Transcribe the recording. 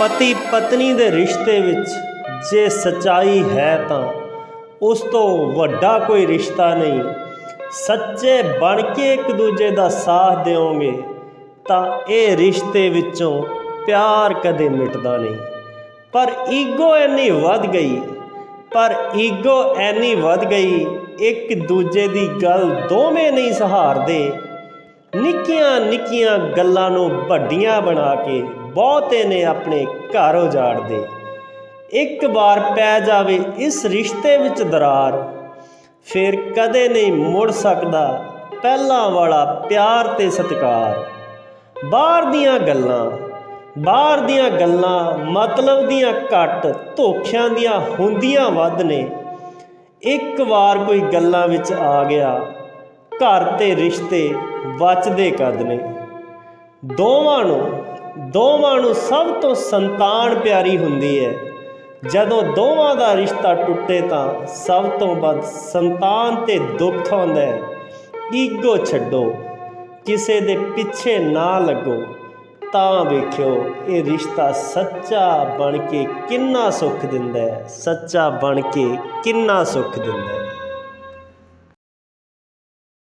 ਪਤੀ ਪਤਨੀ ਦੇ ਰਿਸ਼ਤੇ ਵਿੱਚ ਜੇ ਸਚਾਈ ਹੈ ਤਾਂ ਉਸ ਤੋਂ ਵੱਡਾ ਕੋਈ ਰਿਸ਼ਤਾ ਨਹੀਂ। ਸੱਚੇ ਬਣ ਕੇ ਇੱਕ ਦੂਜੇ ਦਾ ਸਾਥ ਦਿਓਗੇ ਤਾਂ ਇਹ ਰਿਸ਼ਤੇ ਵਿੱਚੋਂ ਪਿਆਰ ਕਦੇ ਮਿਟਦਾ ਨਹੀਂ। ਪਰ ਈਗੋ ਇੰਨੀ ਵੱਧ ਗਈ, ਪਰ ਈਗੋ ਇੰਨੀ ਵੱਧ ਗਈ, ਇੱਕ ਦੂਜੇ ਦੀ ਗੱਲ ਦੋਵੇਂ ਨਹੀਂ ਸਹਾਰਦੇ। ਨਿੱਕੀਆਂ ਨਿੱਕੀਆਂ ਗੱਲਾਂ ਨੂੰ ਵੱਡੀਆਂ ਬਣਾ ਕੇ ਬਹੁਤੇ ਨੇ ਆਪਣੇ ਘਰ ਉਜਾੜਦੇ। ਇੱਕ ਵਾਰ ਪੈ ਜਾਵੇ ਇਸ ਰਿਸ਼ਤੇ ਵਿੱਚ ਦਰਾਰ, ਫਿਰ ਕਦੇ ਨਹੀਂ ਮੁੜ ਸਕਦਾ ਪਹਿਲਾਂ ਵਾਲਾ ਪਿਆਰ ਤੇ ਸਤਿਕਾਰ। ਬਾਹਰ ਦੀਆਂ ਗੱਲਾਂ, ਬਾਹਰ ਦੀਆਂ ਗੱਲਾਂ ਮਤਲਬ ਦੀਆਂ ਘੱਟ ਧੋਖਿਆਂ ਦੀਆਂ ਹੁੰਦੀਆਂ ਵੱਧ ਨੇ। ਇੱਕ ਵਾਰ ਕੋਈ ਗੱਲਾਂ ਵਿੱਚ ਆ ਗਿਆ, ਘਰ ਤੇ ਰਿਸ਼ਤੇ ਬਚਦੇ ਕਦ ਨੇ। ਦੋਵਾਂ ਨੂੰ ਦੋਵਾਂ ਨੂੰ ਸਭ ਤੋਂ ਸੰਤਾਨ ਪਿਆਰੀ ਹੁੰਦੀ ਹੈ। ਜਦੋਂ ਦੋਵਾਂ ਦਾ ਰਿਸ਼ਤਾ ਟੁੱਟੇ ਤਾਂ ਸਭ ਤੋਂ ਵੱਧ ਸੰਤਾਨ ਤੇ ਦੁੱਖ ਆਉਂਦਾ ਹੈ। ਈਗੋ ਛੱਡੋ, ਕਿਸੇ ਦੇ ਪਿੱਛੇ ਨਾ ਲੱਗੋ, ਤਾਂ ਵੇਖਿਓ ਇਹ ਰਿਸ਼ਤਾ ਸੱਚਾ ਬਣ ਕੇ ਕਿੰਨਾ ਸੁੱਖ ਦਿੰਦਾ ਹੈ, ਸੱਚਾ ਬਣ ਕੇ ਕਿੰਨਾ ਸੁੱਖ ਦਿੰਦਾ ਹੈ।